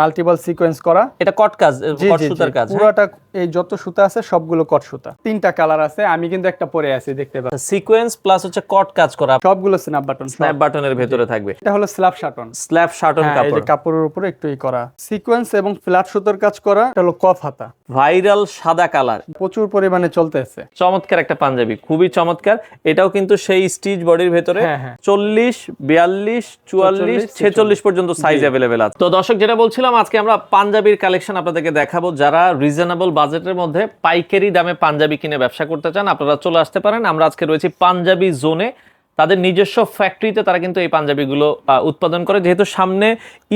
Multiple sequence করা। এটা কট কাজ কট সুতার কাজ হ্যাঁ? পুরোটা এই যত সুতা আছে সবগুলো কট সুতা। তিনটা কালার আছে আমি কিন্তু একটা পরে আছি দেখতে পাচ্ছি সিকোয়েন্স প্লাস হচ্ছে কট কাজ করা। সবগুলো স্ন্যাপ বাটন স্ন্যাপ বাটনের ভেতরে থাকবে। এটা হলো স্ল্যাব শাটন স্ল্যাব শাটন এই কাপড়। কাপড়ের উপরে একটু ই করা। সিকোয়েন্স এবং ফ্ল্যাট সুতোর কাজ করা এটা হলো কফ হাতা। ভাইরাল সাদা কালার। প্রচুর পরিমাণে চলতেছে। চমৎকার একটা পাঞ্জাবি খুবই চমৎকার। এটাও কিন্তু সেই স্টিচ বডির ভেতরে হ্যাঁ, হ্যাঁ। চল্লিশ বিয়াল্লিশ চুয়াল্লিশ ছেচল্লিশ। পর্যন্ত সাইজ অ্যাভেলেবেল আছে। তো দর্শক যেটা বলছিলাম আজকে আমরা পাঞ্জাবির কালেকশন আপনাদেরকে দেখাবো। যারা রিজনেবল বাজেটের মধ্যে পাইকারি দামে পাঞ্জাবি কিনে ব্যবসা করতে চান আপনারা চলে আসতে পারেন। আমরা আজকে রয়েছি পাঞ্জাবি জোনে তাদের নিজস্ব ফ্যাক্টরিতে তারা কিন্তু এই পাঞ্জাবিগুলো উৎপাদন করে। যেহেতু সামনে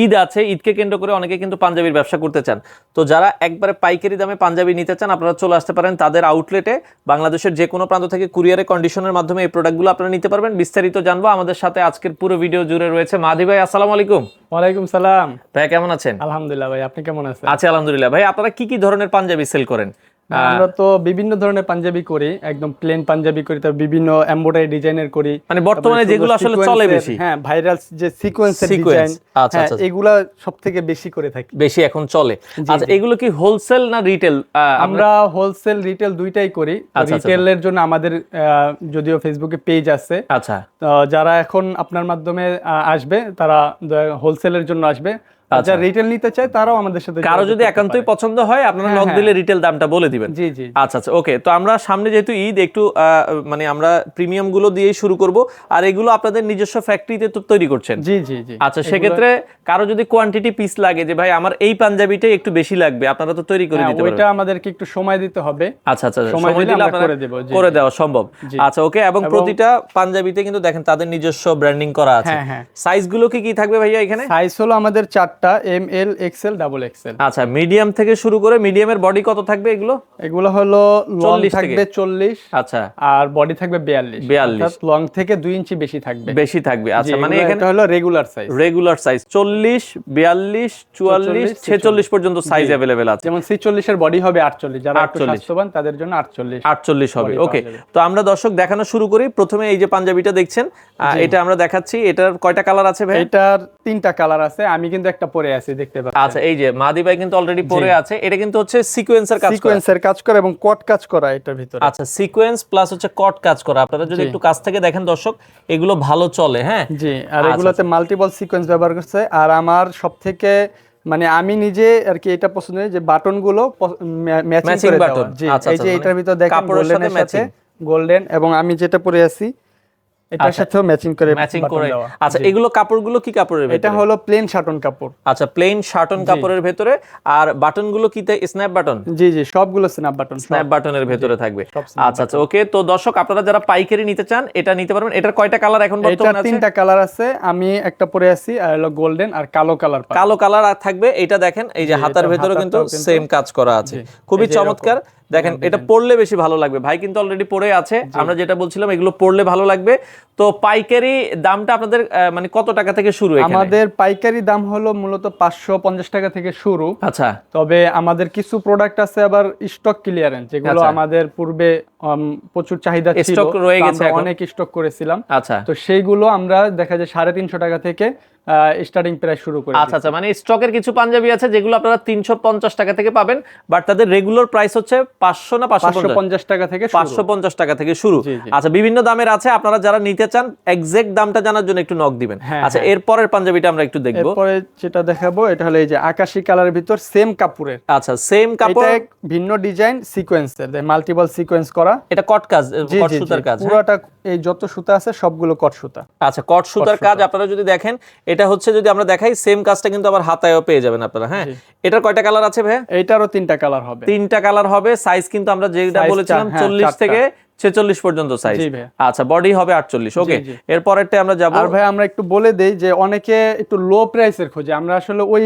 ঈদ আছে ঈদকে কেন্দ্র করে অনেকে কিন্তু পাঞ্জাবির ব্যবসা করতে চান। তো যারা একবারে পাইকারি দামে পাঞ্জাবি নিতে চান আপনারা চলে আসতে পারেন তাদের আউটলেটে বাংলাদেশের যে কোনো প্রান্ত থেকে কুরিয়ারে কন্ডিশনের মাধ্যমে এই প্রোডাক্টগুলো আপনারা নিতে পারবেন। বিস্তারিত জানব। আমাদের সাথে আজকের পুরো ভিডিও জুড়ে রয়েছে মাধি ভাই আসসালামু আলাইকুম। ওয়ালাইকুম সালাম। ভাই কেমন আছেন? আলহামদুলিল্লাহ ভাই আপনি কেমন আছেন? আছি আলহামদুলিল্লাহ। ভাই আপনারা কি কি ধরনের পাঞ্জাবি সেল করেন? আমরা তো বিভিন্ন ধরনের পাঞ্জাবি করি একদম প্লেন পাঞ্জাবি করি তারপর বিভিন্ন এমব্রয়ডারি ডিজাইনের করি মানে বর্তমানে যেগুলো আসলে চলে বেশি। হ্যাঁ ভাইরাল যে সিকোয়েন্সের ডিজাইন আচ্ছা, আচ্ছা, আচ্ছা। এগুলা সব থেকে বেশি করে থাকি। বেশি এখন চলে। আচ্ছা এগুলো কি হোলসেল না রিটেল আমরা হোলসেল রিটেল দুইটাই করি। আচ্ছা, আচ্ছা। রিটেলের জন্য আমাদের যদিও ফেসবুকে পেজ আছে। আচ্ছা। তো যারা এখন আপনার মাধ্যমে আসবে তারা হোলসেলের জন্য আসবে। যারা রিটেল নিতে চায় তারাও আমাদের সাথে কারও যদি একান্তই পছন্দ হয় আপনারা হ্যাঁ, নক হ্যাঁ। দিলে রিটেল দামটা বলে দিবেন। জি জি। আচ্ছা আচ্ছা ওকে তো আমরা সামনে যেহেতু ঈদ একটু মানে আমরা প্রিমিয়ামগুলো দিয়েই শুরু করব। আর এগুলো আপনাদের নিজস্ব ফ্যাক্টরিতে তো তৈরি করছেন। জি জি জি। আচ্ছা সেক্ষেত্রে কারও যদি কোয়ান্টিটি পিস লাগে যে ভাই আমার এই পাঞ্জাবিটাই একটু বেশি লাগবে আপনারা তো তৈরি করে হ্যাঁ, দিতে ওইটা আমাদেরকে একটু সময় দিতে হবে। আচ্ছা আচ্ছা আচ্ছা, সময় দিলে আপনারা করে দেব, করে দেওয়া সম্ভব। আচ্ছা ওকে এবং প্রতিটা পাঞ্জাবিতে কিন্তু দেখেন তাদের নিজস্ব ব্র্যান্ডিং করা আছে। হ্যাঁ, হ্যাঁ। সাইজগুলো কি কি থাকবে ভাইয়া এখানে? সাইজ হলো আমাদের চারটা M L XL double XL আচ্ছা মিডিয়াম থেকে শুরু করে মিডিয়ামের বডি কত থাকবে এগুলো? এগুলো হলো লং থাকবে চল্লিশ আচ্ছা। আর বডি থাকবে বিয়াল্লিশ। 42 লং থেকে দুই ইঞ্চি বেশি থাকবে। বেশি থাকবে। আচ্ছা মানে এখানে হলো রেগুলার সাইজ রেগুলার সাইজ চল্লিশ বিয়াল্লিশ চুয়াল্লিশ ছেচল্লিশ। পর্যন্ত সাইজ অ্যাভেলেবেল আছে। যেমন ছিচল্লিশের বডি হবে আটচল্লিশ। যারা একটু 48 স্বাস্থ্যবান তাদের জন্য আটচল্লিশ আটচল্লিশ হবে। ওকে তো আমরা দর্শক দেখানো শুরু করি। প্রথমে এই যে পাঞ্জাবিটা দেখছেন এটা আমরা দেখাচ্ছি। এটার কয়টা কালার আছে ভাই এটার তিনটা কালার আছে। আমি কিন্তু একটা পরে আছি দেখতে পাচ্ছি আচ্ছা এই যে মাদি ভাই কিন্তু অলরেডি পরে আছে এটা কিন্তু হচ্ছে সিকোয়েন্সের কাজ সিকোয়েন্সের কাজ করে এবং কট কাজ করা এটার ভিতরে। আচ্ছা সিকোয়েন্স প্লাস হচ্ছে কট কাজ করা। আপনারা যদি একটু কাছ থেকে দেখেন দর্শক এগুলো ভালো চলে হ্যাঁ? জি আর আচ্ছা, এগুলোতে মাল্টিপল সিকোয়েন্স ব্যবহার করছে। আর আমার সব থেকে মানে আমি নিজে আর কি এটা পছন্দ যে বাটনগুলো ম্যাচিং করে। দেওয়া। জি আচ্ছা, এই আচ্ছা, যে মানে এটার ভিতর দেখেন কাপড়ের গোল্ডেনের সাথে গোল্ডেন এবং আমি যেটা পরে আছি এটার সাথেও ম্যাচিং করে ম্যাচিং করে। আচ্ছা এগুলো কাপড়গুলো কি কাপড়ের এটা হলো প্লেন শাটন কাপড়। আচ্ছা প্লেন শার্টন কাপড়ের ভেতরে। আর বাটনগুলো কি স্ন্যাপ বাটন জি জি সবগুলো স্ন্যাপ বাটন স্ন্যাপ বাটনের ভেতরে থাকবে। আচ্ছা আচ্ছা ওকে তো দর্শক আপনারা যারা পাইকারি নিতে চান এটা নিতে পারবেন। এটার কয়টা কালার এখন বর্তমানে আছে? তিনটা কালার আছে। আমি একটা পরে আছি আর হলো গোল্ডেন আর কালো কালার কালো কালার থাকবে। এটা দেখেন এই যে হাতার ভেতরে কিন্তু সেম কাজ করা আছে। খুবই। চমৎকার। দেখেন এটা পড়লে বেশি ভালো লাগবে। ভাই কিন্তু অলরেডি পড়ে আছে। আমরা যেটা বলছিলাম এগুলো পড়লে ভালো লাগবে। তো পাইকারি দামটা আপনাদের মানে কত টাকা থেকে শুরু আমাদের পাইকারি দাম হলো মূলত পাঁচশো পঞ্চাশ টাকা থেকে শুরু। আচ্ছা। তবে আমাদের কিছু প্রোডাক্ট আছে আবার স্টক ক্লিয়ারেন্স যেগুলো আচ্ছা। আমাদের পূর্বে প্রচুর চাহিদা ছিল। Stock রয়ে গেছে অনেক স্টক করেছিলাম। আচ্ছা। তো সেইগুলো আমরা দেখা যায় সাড়ে তিনশো টাকা থেকে স্টার্টিং প্রাইস শুরু করে আচ্ছা আচ্ছা মানে স্টকের কিছু পাঞ্জাবি আছে যেগুলো আপনারা তিনশো পঞ্চাশ টাকা থেকে পাবেন বাট তাদের রেগুলার প্রাইস হচ্ছে পাঁচশো না পাঁচশো পঞ্চাশ? টাকা থেকে। পাঁচশো পঞ্চাশ টাকা থেকে শুরু। আচ্ছা বিভিন্ন দামের আছে আপনারা যারা নিতে চান এক্সাক্ট দামটা জানার জন্য একটু নক দিবেন। হ্যাঁ, আচ্ছা এরপরের পাঞ্জাবিটা আমরা একটু দেখব। এরপরে যেটা দেখাবো এটা হলো এই যে আকাশি কালারের ভিতর সেম কাপড়ের। আচ্ছা সেম কাপড়। ভিন্ন ডিজাইন সিকোয়েন্সের মাল্টিপল সিকোয়েন্স করা। এটা কট কাজ কট সুতার কাজ হ্যাঁ? পুরোটা এই যত সুতা আছে সবগুলো কট সুতা। আচ্ছা কট সুতার কাজ আপনারা যদি দেখেন এটা হচ্ছে যদি আমরা দেখাই সেম কাজটা কিন্তু আবার হাতায়ও পেয়ে যাবেন আপনারা হ্যাঁ? এটার কয়টা কালার আছে ভাই এইটারও তিনটা কালার হবে। তিনটা কালার হবে সাইজ কিন্তু আমরা যেটা বলেছিলাম হ্যাঁ, চল্লিশ। থেকে ছেচল্লিশ পর্যন্ত সাইজ। আচ্ছা বডি হবে আটচল্লিশ ওকে। এরপরেরটা আমরা যাব আর ভাই আমরা একটু বলে দেই যে অনেকে একটু লো প্রাইসের খোঁজে। আমরা আসলে ওই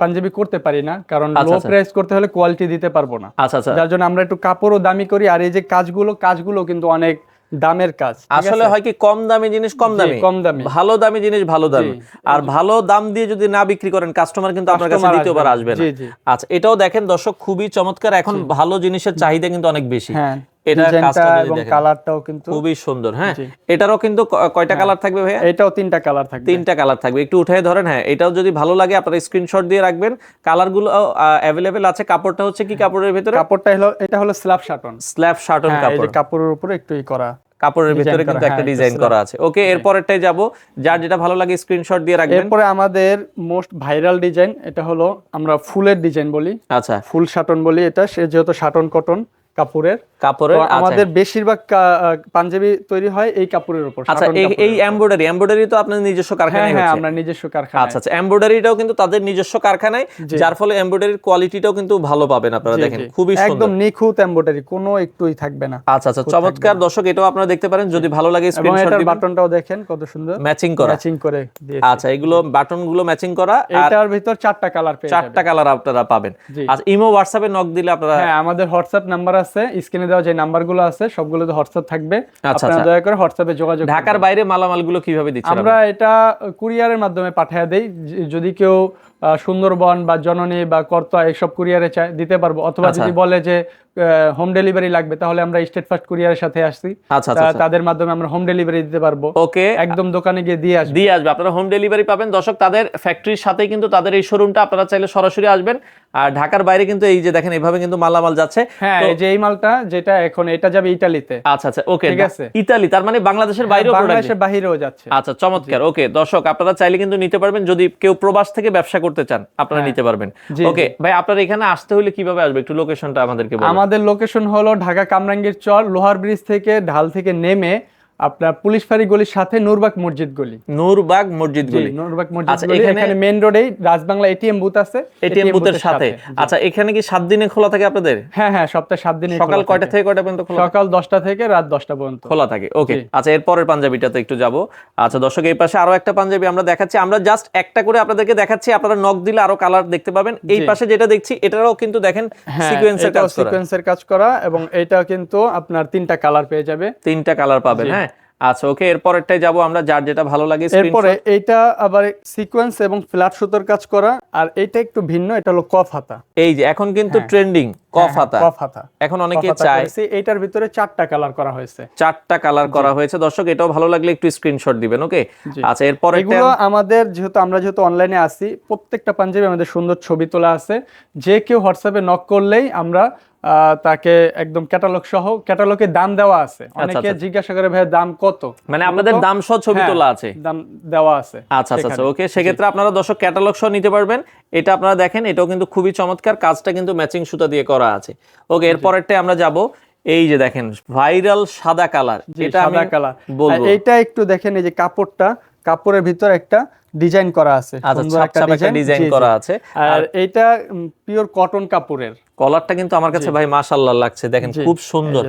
পাঞ্জাবি করতে পারি না কারণ আচ্ছা, লো আচ্ছা। প্রাইস করতে হলে কোয়ালিটি দিতে পারব না। আচ্ছা আচ্ছা। যার জন্য আমরা একটু কাপড়ও দামি করি আর এই যে কাজগুলো কাজগুলো কিন্তু অনেক দামের কাজ আসলে হয় কি কম দামি জিনিস কম দামি। কম দামি। ভালো দামি জিনিস ভালো দামি। আর ভালো দাম দিয়ে যদি না বিক্রি করেন কাস্টমার কিন্তু আপনার কাছে দ্বিতীয়বার আসবে না। আচ্ছা এটাও দেখেন দর্শক খুবই চমৎকার। এখন ভালো জিনিসের চাহিদা কিন্তু অনেক বেশি। হ্যাঁ। এটা এবং কালারটাও কিন্তু খুবই সুন্দর হ্যাঁ? এটারও কিন্তু কয়টা কালার থাকবে ভাইয়া? এটাও তিনটা কালার থাকবে। তিনটা কালার থাকবে। একটু উঠে ধরেন হ্যাঁ এটাও যদি ভালো লাগে আপনারা স্ক্রিনশট দিয়ে রাখবেন। কালারগুলো অ্যাভেলেবেল আছে। কাপড়টা হচ্ছে কি কাপড়ের ভিতরে? কাপড়টা হলো এটা হলো স্ল্যাব শাটন স্ল্যাব শার্টন হ্যাঁ কাপড়। কাপড়ের উপরে একটু ই করা কাপড়ের ভিতরে কিন্তু একটা হ্যাঁ, ডিজাইন করা আছে। ওকে এরপরেরটাই যাব। যার যেটা ভালো লাগে স্ক্রিনশট দিয়ে রাখবেন। এরপরে আমাদের মোস্ট ভাইরাল ডিজাইন এটা হলো আমরা ফুলের ডিজাইন বলি। আচ্ছা। ফুল শাটন বলি এটা সে যেহেতু শাটন কটন কাপড়ের। কাপড়ের আমাদের বেশিরভাগ পাঞ্জাবি তৈরি হয় এই কাপড়ের উপর আচ্ছা এই এমব্রয়ডারি এমব্রয়ডারি তো আপনাদের নিজস্ব হ্যাঁ কারখানায় হ্যাঁ আমরা নিজস্ব কারখানা আচ্ছা আচ্ছা এমব্রয়ডারিটাও কিন্তু তাদের নিজস্ব কারখানায়। যার ফলে এমব্রয়ডারির কোয়ালিটিটাও কিন্তু ভালো পাবেন আপনারা দেখেন খুবই সুন্দর। একদম নিখুঁত এমব্রয়ডারি কোনো একটুই থাকবে না। আচ্ছা আচ্ছা চমৎকার। দর্শক এটাও আপনারা দেখতে পারেন যদি ভালো লাগে স্ক্রিনশট দিবেন। বাটনটাও দেখেন কত সুন্দর। ম্যাচিং করা। ম্যাচিং করে আচ্ছা এগুলো বাটনগুলো ম্যাচিং করা আর এটার ভিতর চারটা কালার পেয়ে চারটা কালার আপনারা পাবেন। আচ্ছা ইমো হোয়াটসঅ্যাপে নক দিলে আপনারা হ্যাঁ আমাদের হোয়াটসঅ্যাপ নাম্বার আছে স্ক্রিনে দেওয়া যে নাম্বারগুলো আছে সবগুলোতে হোয়াটসঅ্যাপ থাকবে। আচ্ছা, আপনারা আচ্ছা। দয়া করে হোয়াটসঅ্যাপে যোগাযোগ ঢাকার বাইরে মালামালগুলো কীভাবে দিচ্ছেন আমরা এটা কুরিয়ারের মাধ্যমে পাঠিয়ে দেই যদি কেউ সুন্দরবন বা জননী বা কর্তা এইসব কুরিয়ারে দিতে পারব। অথবা আচ্ছা। যদি বলে যে হোম ডেলিভারি লাগবে তাহলে আমরা স্টেট ফার্স্ট কুরিয়ারের সাথে আসছি। আচ্ছা আচ্ছা তাদের মাধ্যমে আমরা হোম ডেলিভারি দিতে পারব। ওকে একদম দোকানে গিয়ে দিয়ে আসব। দিয়ে আসবে। আপনারা হোম ডেলিভারি পাবেন। দর্শক তাদের ফ্যাক্টরির সাথে কিন্তু তাদের এই শোরুমটা আপনারা চাইলে সরাসরি আসবেন। আর ঢাকার বাইরে কিন্তু এই যে দেখেন এইভাবে কিন্তু মালামাল যাচ্ছে। হ্যাঁ এই যে এই মালটা যেটা এখন এটা যাবে ইটালিতে আচ্ছা আচ্ছা ওকে ঠিক আছে। ইতালি তার মানে বাংলাদেশের বাইরেও বাংলাদেশের বাহিরেও যাচ্ছে। আচ্ছা চমৎকার। ওকে দর্শক আপনারা চাইলে কিন্তু নিতে পারবেন। যদি কেউ প্রবাস থেকে ব্যবসা করতে চান আপনারা নিতে পারবেন। হ্যাঁ। ওকে ভাই আপনারা এখানে আসতে হলে কীভাবে আসবে? একটু লোকেশনটা আমাদেরকে বলুন। আমাদের লোকেশন হলো ঢাকা কামরাঙ্গীর চর লোহার ব্রিজ থেকে ঢাল থেকে নেমে আপনার পুলিশ ফাঁড়ি গলির সাথে নূরবাগ মসজিদ গলি। নূরবাগ মসজিদ গলি। নূরবাগ মসজিদ আচ্ছা, গলি এখানে- মেইন রোডেই রাজবাংলা এটিএম বুথ আছে। এটিএম বুথের সাথে। আচ্ছা এখানে কি সাত দিনে খোলা থাকে আপনাদের? হ্যাঁ হ্যাঁ সপ্তাহে সাত দিন সকাল কয়টা থেকে কয়টা পর্যন্ত খোলা সকাল দশটা থেকে রাত দশটা পর্যন্ত। খোলা থাকে ওকে। আচ্ছা এরপরের পাঞ্জাবিটাতে একটু যাব। আচ্ছা দর্শক এই পাশে আরও একটা পাঞ্জাবি আমরা দেখাচ্ছি। আমরা জাস্ট একটা করে আপনাদেরকে দেখাচ্ছি আপনারা নক দিলে আরও কালার দেখতে পাবেন। এই পাশে যেটা দেখছি এটারও কিন্তু দেখেন হ্যাঁ সিকোয়েন্সের কাজ করা। সিকোয়েন্সের কাজ করা এবং এটা কিন্তু আপনার তিনটা কালার পেয়ে যাবে। তিনটা কালার পাবেন হ্যাঁ? আচ্ছা ওকে এরপরেরটাই যাব আমরা যার যেটা ভালো লাগে এরপরে এইটা আবার সিকোয়েন্স এবং ফ্ল্যাট সুতোর কাজ করা আর এইটা একটু ভিন্ন এটা হলো কফ হাতা। এই যে এখন কিন্তু ট্রেন্ডিং কফ হাতা। কফ হাতা। এখন অনেকে চায়। এইটার ভিতরে চারটা কালার করা হয়েছে। চারটা কালার করা হয়েছে। দর্শক এটাও ভালো লাগলে একটু স্ক্রিনশট দিবেন ওকে আচ্ছা এরপরে এগুলো আমাদের যেহেতু আমরা যেহেতু অনলাইনে আসি প্রত্যেকটা পাঞ্জাবি আমাদের সুন্দর ছবি তোলা আছে। যে কেউ হোয়াটসঅ্যাপে নক করলেই আমরা তাকে একদম ক্যাটালগ সহ ক্যাটালগে দাম দেওয়া আছে। অনেকে আচ্ছা। জিজ্ঞাসা করে ভাই দাম কত? মানে আপনাদের দাম সহ ছবি হ্যাঁ, তোলা আছে? দাম দেওয়া আছে আচ্ছা আচ্ছা আচ্ছা। ওকে। সেক্ষেত্রে আপনারা দর্শক ক্যাটালগ সহ নিতে পারবেন। এটা আপনারা দেখেন এটাও কিন্তু খুবই চমৎকার। কাজটা কিন্তু ম্যাচিং সুতা দিয়ে করা আছে। ওকে এরপরেরটাই আমরা যাব। এই যে দেখেন ভাইরাল সাদা কালার এটা সাদা কালার এইটা একটু দেখেন এই যে কাপড়টা কাপড়ের ভিতর একটা ডিজাইন করা আছে। আচ্ছা একটা ডিজাইন। করা আছে। আর এটা পিওর কটন কাপড়ের। কলারটা কিন্তু আমার কাছে ভাই মাশাআল্লাহ লাগছে। দেখেন খুব সুন্দর।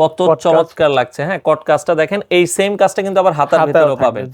কত চমৎকার লাগছে। হ্যাঁ কট কাজটা দেখেন এই সেম কাজটা কিন্তু আবার হাতার ভিতরেও পাবেন।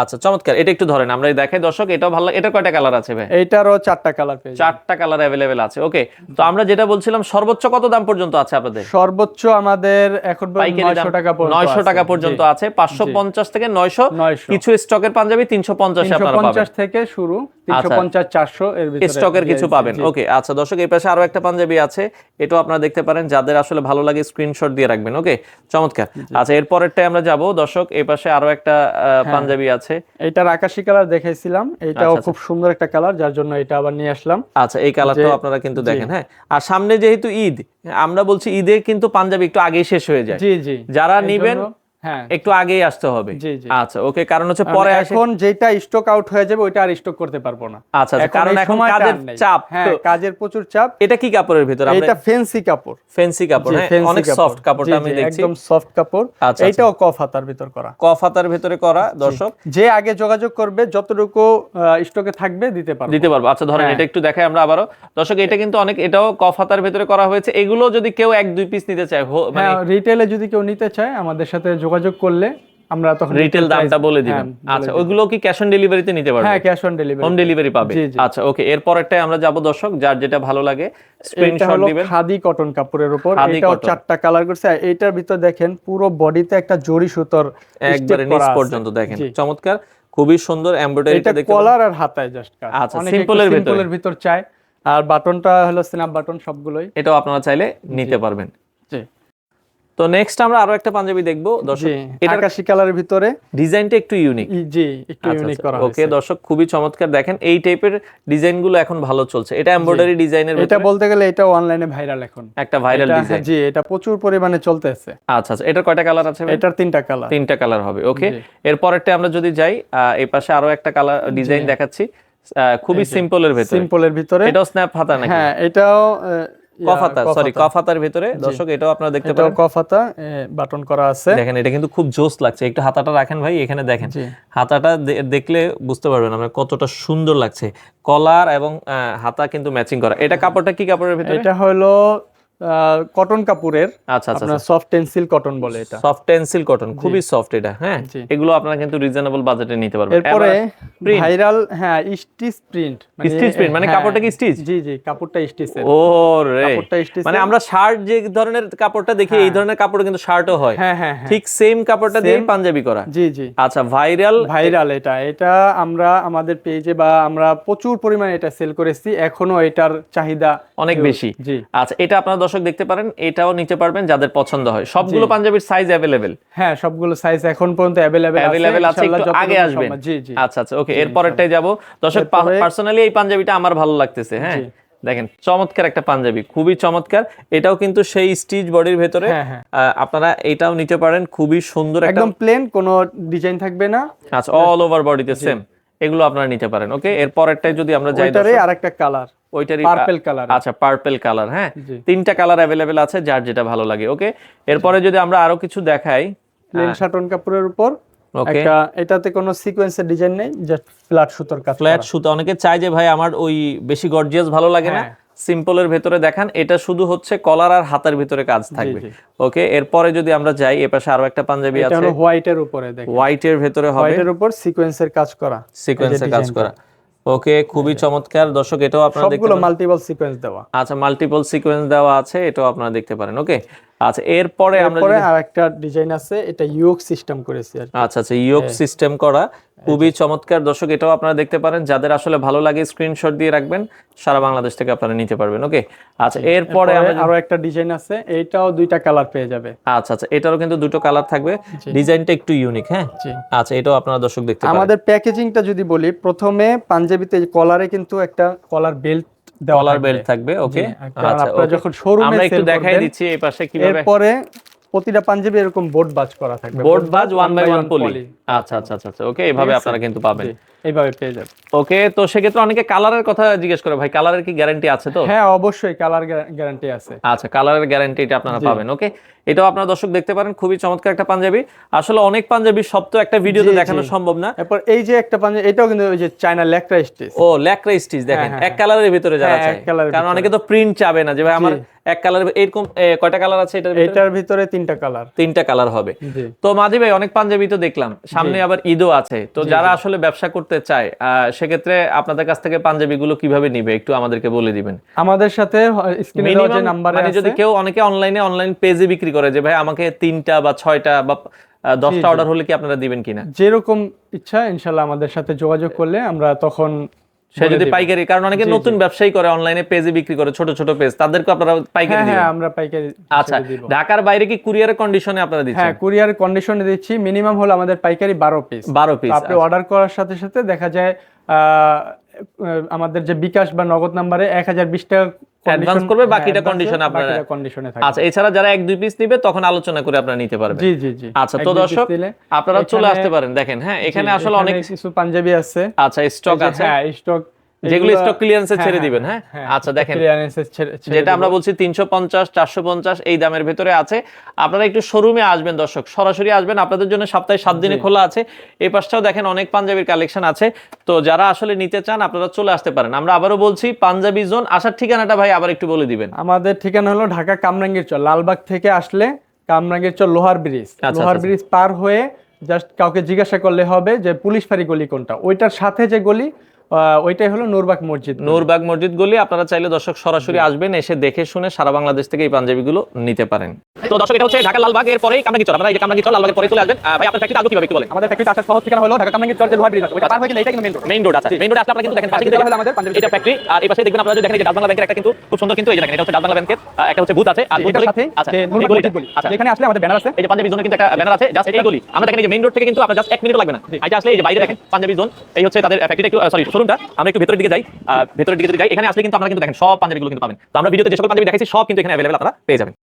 আচ্ছা চমৎকার। এটা একটু ধরেন আমরা দেখাই দর্শক এটাও ভালো এটা কয়টা কালার আছে ভাই? এইটারও চারটা কালার পেয়ে। চারটা কালার অ্যাভেলেবেল আছে। ওকে তো আমরা যেটা বলছিলাম সর্বোচ্চ কত দাম পর্যন্ত আছে আপনাদের? সর্বোচ্চ আমাদের এখন পাইকারি দাম নয়শো টাকা পর্যন্ত নয়শো আছে। টাকা পর্যন্ত আছে। পাঁচশো পঞ্চাশ থেকে নয়শো। 900 কিছু স্টকের পাঞ্জাবি তিনশো পঞ্চাশে তিনশো আপনারা পাবেন। পঞ্চাশ থেকে শুরু তিনশো পঞ্চাশ চারশো এর ভিতরে স্টকের কিছু পাবেন। ওকে আচ্ছা দর্শক এই পাশে আরও একটা পাঞ্জাবি আছে এটাও আপনারা দেখতে পারেন। যাদের আসলে ভালো লাগে স্ক্রিনশট দিয়ে রাখবেন ওকে চমৎকার। আচ্ছা এরপরেরটাই আমরা যাব। দর্শক এই পাশে আরও একটা আহ, পাঞ্জাবি আছে। এইটার আকাশি কালার দেখাইছিলাম। এইটাও আচ্ছা, খুব সুন্দর একটা কালার যার জন্য এটা আবার নিয়ে আসলাম। আচ্ছা এই কালারটাও আপনারা কিন্তু দেখেন হ্যাঁ? আর সামনে যেহেতু ঈদ আমরা বলছি ঈদে কিন্তু পাঞ্জাবি একটু আগেই শেষ হয়ে যায়। জি জি। যারা এর নিবেন হ্যাঁ একটু আগেই আসতে হবে। আচ্ছা ওকে কারণ হচ্ছে পরে এখন যেটা স্টক আউট হয়ে যাবে ওইটা আর স্টক করতে পারব না। আচ্ছা আচ্ছা, কারণ এখন কাজের চাপ। হ্যাঁ কাজের প্রচুর চাপ। এটা কি কাপড়ের ভিতর? আমরা এটা ফেন্সি কাপড়। ফেন্সি কাপড় হ্যাঁ অনেক সফট কাপড়টা আমি দেখছি। একদম সফট কাপড়। আচ্ছা, এইটাও কফ হাতার ভিতর করা। কফ হাতার ভিতরে করা দর্শক। যে আগে যোগাযোগ করবে যতটুকু স্টকে থাকবে দিতে পারব। দিতে পারব। আচ্ছা ধরেন হ্যাঁ। এটা একটু দেখাই আমরা আবারও। দর্শক এটা কিন্তু অনেক এটাও কফ হাতার ভিতরে করা হয়েছে। এগুলো যদি কেউ এক দুই পিস নিতে চায় মানে হ্যাঁ রিটেলে যদি কেউ নিতে চায় আমাদের সাথে যোগাযোগ করলে আমরা তখন রিটেল দামটা বলে হ্যাঁ, দিবেন আচ্ছা দিব। ওইগুলো কি ক্যাশ অন ডেলিভারিতে নিতে পারবে হ্যাঁ cash on delivery home delivery পাবে। আচ্ছা ওকে এরপরেরটাই আমরা যাব দর্শক যার যেটা ভালো লাগে স্ক্রিনশট দিবেন। খাদি কটন কাপড়ের উপর। এটাও চারটা কালার করছে। আর এইটার ভিতর দেখেন পুরো বডিতে একটা জরি সুতোর একবারে নিচ পর্যন্ত দেখেন। চমৎকার খুবই সুন্দর এটা এমব্রয়ডারিটা দেখতে কলার আর হাতায় জাস্ট কাজ আচ্ছা, এর ভেতরে। সিম্পলের ভিতর চায়। আর বাটনটা হলো স্ন্যাপ বাটন সবগুলোই। এটাও আপনারা চাইলে নিতে পারবেন। তো নেক্সট আমরা আরও একটা পাঞ্জাবি দেখব। দর্শক জি এটার আকাশি কালারের ভিতরে। ডিজাইনটা একটু ইউনিক জি একটু ইউনিক করা ওকে দর্শক খুবই চমৎকার। দেখেন এই টাইপের ডিজাইনগুলো এখন ভালো চলছে। এটা এমব্রয়ডারি ডিজাইনের এটা বলতে গেলে এটা অনলাইনে ভাইরাল এখন। একটা ভাইরাল এটা- ডিজাইন জি এটা প্রচুর পরিমাণে চলতেছে। আচ্ছা আচ্ছা। এটার কয়টা কালার আছে এটার তিনটা কালার তিনটা কালার হবে ওকে। এরপরেরটা আমরা যদি যাই আহ, এই পাশে আরও একটা কালার ডিজাইন দেখাচ্ছি। খুবই সিম্পলের ভেতরে। সিম্পলের ভিতরে। এটাও স্ন্যাপ হাতা নাকি? হ্যাঁ এটাও কফাতা সরি কফাতার ভিতরে দর্শক এটাও আপনারা দেখতে পারেন। কফাতা বাটন করা আছে। দেখেন এটা কিন্তু খুব জোস লাগছে। একটু হাতাটা রাখেন ভাই এখানে দেখেন। হাতাটা দেখলে বুঝতে পারবেন আমরা কতটা সুন্দর লাগছে। কলার এবং আহ, হাতা কিন্তু ম্যাচিং করা। এটা কাপড়টা কি কাপড়ের ভিতরে? এটা হলো কটন কাপড়ের আচ্ছা আচ্ছা আপনার সফট টেন্সিল কটন বলে এটা। সফট টেন্সিল কটন খুবই সফট এটা হ্যাঁ? এগুলো আপনারা কিন্তু রিজনেবল বাজেটে নিতে পারবেন। এরপরে ভাইরাল হ্যাঁ স্টিচ প্রিন্ট Stitch print, মানে কাপড়টা কি stitch? জি জি কাপড়টা স্টিচ ও রে কাপড়টা stitch মানে আমরা শার্ট যে ধরনের কাপড়টা দেখি এই ধরনের কাপড় কিন্তু শার্টও হয়। হ্যাঁ হ্যাঁ হ্যাঁ। ঠিক সেম কাপড়টা দিয়ে পাঞ্জাবি করা। জি জি। আচ্ছা ভাইরাল ভাইরাল এটা। এটা আমরা আমাদের পেজে বা আমরা প্রচুর পরিমাণে এটা সেল করেছি। এখনও এটার চাহিদা অনেক বেশি। জি। আচ্ছা এটা আপনারা দর্শক দেখতে পারেন এটাও নিতে পারবেন যাদের পছন্দ হয়। সবগুলো পাঞ্জাবির সাইজ অ্যাভেলেবেল হ্যাঁ সবগুলো সাইজ এখন পর্যন্ত অ্যাভেলেবেল আছে। অ্যাভেলেবেল আছে একটু আগে আসবেন। জি জি। আচ্ছা আচ্ছা ওকে এরপরেরটাই যাব। দর্শক পার্সোনালি এই পাঞ্জাবিটা আমার ভালো লাগতেছে হ্যাঁ? দেখেন চমৎকার একটা পাঞ্জাবি খুবই চমৎকার। এটাও কিন্তু সেই স্টিচ বডির ভেতরে। হ্যাঁ, হ্যাঁ। আপনারা এটাও নিতে পারেন খুবই সুন্দর একটা একদম প্লেন কোনো ডিজাইন থাকবে না। আচ্ছা অল ওভার বডিতে সেম এগুলো আপনারা নিতে পারেন ওকে এর পরেরটাই যদি আমরা যাই আরেকটা কালার ওইটারই পার্পল কালার আচ্ছা পার্পল কালার হ্যাঁ? তিনটা কালার অ্যাভেলেবেল আছে যার যেটা ভালো লাগে ওকে এরপরে যদি আমরা আরও কিছু দেখাই প্লেন শাটন কাপড়ের উপর একটা এটাতে কোনো সিকোয়েন্সের ডিজাইন নেই জাস্ট ফ্ল্যাট সুতোর কাজ ফ্ল্যাট। সুতা অনেকে চায় যে ভাই আমার ওই বেশি গর্জিয়াস ভালো লাগে না। হ্যাঁ। সিম্পলের ভেতরে দেখান এটা শুধু হচ্ছে কলার আর হাতের ভিতরে কাজ থাকবে ওকে এরপরে যদি আমরা যাই এ পাশে আরও একটা পাঞ্জাবি আছে। হোয়াইটের উপরে দেখেন। হোয়াইটের ভেতরে হবে। হোয়াইটের উপর সিকোয়েন্সের কাজ করা। সিকোয়েন্সে কাজ করা। ওকে খুবই চমৎকার। দর্শক এটাও আপনারা দেখতে সবগুলো মাল্টিপল সিকোয়েন্স দেওয়া। আচ্ছা মাল্টিপল সিকোয়েন্স দেওয়া আছে এটাও আপনারা দেখতে পারেন ওকে? আচ্ছা এরপরে আমরা আরেকটা ডিজাইন আছে এটা ইউক সিস্টেম করেছি আর আচ্ছা আচ্ছা ইয়োগ সিস্টেম করা। খুবই চমৎকার। দর্শক এটাও আপনারা দেখতে পারেন। যাদের আসলে ভালো লাগে স্ক্রিনশট দিয়ে রাখবেন সারা বাংলাদেশ থেকে আপনারা নিতে পারবেন ওকে আচ্ছা এরপরে আরও একটা ডিজাইন আছে এইটাও দুইটা কালার পেয়ে যাবে। আচ্ছা আচ্ছা এটারও কিন্তু দুটো কালার থাকবে। ডিজাইনটা একটু ইউনিক হ্যাঁ? আচ্ছা এটাও আপনারা দর্শক দেখতে পারেন। আমাদের প্যাকেজিংটা যদি বলি প্রথমে পাঞ্জাবিতে কলারে কিন্তু একটা কলার বেল্ট দেওয়া কলার বেল্ট থাকবে ওকে আচ্ছা আপনারা যখন শোরুমে আমরা একটু দেখাই দিচ্ছি এই পাশে কীভাবে এরপরে প্রতিটা পাঞ্জাবি এরকম বোর্ড বাজ করা থাকবে। বোর্ড বাজ ওয়ান বাই ওয়ান পলি আচ্ছা আচ্ছা আচ্ছা ওকে এভাবে আপনারা কিন্তু পাবেন। এইভাবে পেয়ে যাবে। ওকে তো সেক্ষেত্রে অনেকে কালারের কথা জিজ্ঞেস করে ভাই কালারের কি গ্যারান্টি আছে তো? হ্যাঁ অবশ্যই কালার গ্যারান্টি আছে। আচ্ছা কালারের গ্যারান্টি এটা আপনারা পাবেন ওকে? এটাও আপনারা দর্শক দেখতে পারেন খুবই চমৎকার একটা পাঞ্জাবি। আসলে অনেক পাঞ্জাবি সব তো একটা ভিডিওতে দেখানো সম্ভব না। এরপর এই যে একটা পাঞ্জাবি এটাও কিন্তু ওই যে চায়না ল্যাকড়া স্টিচ। ও ল্যাকরা স্টিচ দেখেন হ্যাঁ, এক কালারের ভিতরে যারা হ্যাঁ, চায়। কারণ অনেকে তো প্রিন্ট চাবে না যে ভাই আমার এক কালার এরকম কয়টা কালার আছে এটার ভিতরে? এটার ভিতরে তিনটা কালার। তিনটা কালার হবে। তো মাঝি ভাই অনেক পাঞ্জাবি তো দেখলাম। সামনে আবার ঈদও আছে। তো যারা আসলে ব্যবসা করতে চায় চাই সেক্ষেত্রে আপনাদের কাছ থেকে পাঞ্জাবি গুলো কীভাবে নিবে? একটু আমাদেরকে বলে দিবেন। আমাদের সাথে মানে যদি কেউ অনেকে অনলাইনে অনলাইন পেজে বিক্রি করে যে ভাই আমাকে তিনটা বা ছয়টা বা দশটা অর্ডার হলে কি আপনারা দিবেন কিনা? যেরকম ইচ্ছা ইনশাল্লাহ আমাদের সাথে যোগাযোগ করলে আমরা তখন সে যদি পাইকারি কারণ অনেকে নতুন ব্যবসায়ী করে অনলাইনে পেজে বিক্রি করে ছোট ছোট পেজ তাদেরকে আপনারা পাইকারি হ্যাঁ হ্যাঁ আমরা পাইকারি আচ্ছা ঢাকার বাইরে কি কুরিয়ার কন্ডিশনে আপনারা দিচ্ছেন? হ্যাঁ কুরিয়ার কন্ডিশনে দিচ্ছি মিনিমাম হলো আমাদের পাইকারি বারো পিস বারো পিস আপনি অর্ডার করার সাথে সাথে দেখা যায় আহ, আমাদের যে বিকাশ বা নগদ নাম্বারে এক হাজার বিশ টাকা Advance করবে, বাকিটা কন্ডিশন আপনার কন্ডিশনে থাকে। আচ্ছা এছাড়া যারা এক দুই পিস নিবে তখন আলোচনা করে আপনারা নিতে পারবেন। জি জি জি। আচ্ছা তো দর্শক আপনারা চলে আসতে পারেন। দেখেন হ্যাঁ এখানে আসলে অনেক কিছু পাঞ্জাবি আছে। আচ্ছা স্টক আছে। হ্যাঁ স্টক যেগুলো স্টক ক্লিয়ারেন্সে ছেড়ে দিবেন হ্যাঁ আচ্ছা দেখেন। যেটা আমরা বলছি তিনশো পঞ্চাশ চারশো পঞ্চাশ এই দামের ভেতরে আছে। আপনারা একটু শোরুমে আসবেন দর্শক। সরাসরি আসবেন আপনাদের জন্য সপ্তাহে সাত দিনে খোলা আছে। এই পাশটাও দেখেন অনেক পাঞ্জাবির কালেকশন আছে। তো যারা আসলে নিতে চান আপনারা চলে আসতে পারেন। আমরা আবারও বলছি পাঞ্জাবি জোন আসার ঠিকানাটা ভাই আবার একটু বলে দিবেন। আমাদের ঠিকানা হলো ঢাকা কামরাঙ্গীর চর লালবাগ থেকে আসলে কামরাঙ্গীর চর লোহার ব্রিজ আচ্ছা, লোহার আচ্ছা। ব্রিজ পার হয়ে জাস্ট কাউকে জিজ্ঞাসা করলে হবে যে পুলিশ ফাঁড়ি গলি কোনটা? ওইটার সাথে যে গলি ওইটাই হলো নূরবাগ মসজিদ। নূরবাগ মসজিদ গলি আপনারা চাইলে দর্শক সরাসরি আসবেন এসে দেখে শুনে সারা বাংলাদেশ থেকে এই পাঞ্জাবিগুলো নিতে পারেন। তো দর্শক এটা হচ্ছে ঢাকা লালবাগ এর পরেই কামরাঙ্গি চর। আপনারা এই কামরাঙ্গি চর লালবাগের পরে চলে আসবেন। ভাই আপনার ফ্যাক্টরি আগে কীভাবে একটু বলেন? আমাদের ফ্যাক্টরি আসার সহজ ঠিকানা হলো ঢাকা কামরাঙ্গীর চর যে লোহার ব্রিজ আছে। ওইটা পার হয়ে গেলে এটাই কিন্তু মেইন রোড মেইন রোড আছে। মেইন রোডে আসলে আপনারা কিন্তু দেখেন পাশে কিন্তু আমাদের পাঞ্জাবি এটা ফ্যাক্টরি আর এই পাশে দেখবেন আপনারা যদি দেখেন এই যে ডাচবাংলা ব্যাংকের একটা কিন্তু খুব সুন্দর কিন্তু এই দেখেন এটা হচ্ছে ডাচবাংলা ব্যাংকের একটা হচ্ছে বুথ আছে। আর এটার সাথে আচ্ছা যে এই। গলি আচ্ছা। যেখানে আসলে আমাদের ব্যানার আছে। এই যে পাঞ্জাবি জোনের কিন্তু একটা ব্যানার আছে। জাস্ট এই গলি আমরা দেখেন এই যে মেইন রোড থেকে কিন্তু আপনার জাস্ট এক মিনিট লাগবে না। এটা আসলে এই যে বাইরে দেখেন পাঞ্জাবি জোন এই হচ্ছে তাদের ফ্যাক্টরি একটু সরি শোরুমটা, আমরা একটু ভেতরের দিকে যাই ভেতরের দিকে যদি যাই, এখানে আসলে কিন্তু আপনারা কিন্তু দেখেন, সব পাঞ্জাবিগুলো কিন্তু পাবেন। তো আমরা ভিডিওতে যে সকল পাঞ্জাবি দেখাইছি, সব কিন্তু এখানে অ্যাভেলেবল আপনারা পেয়ে যাবেন।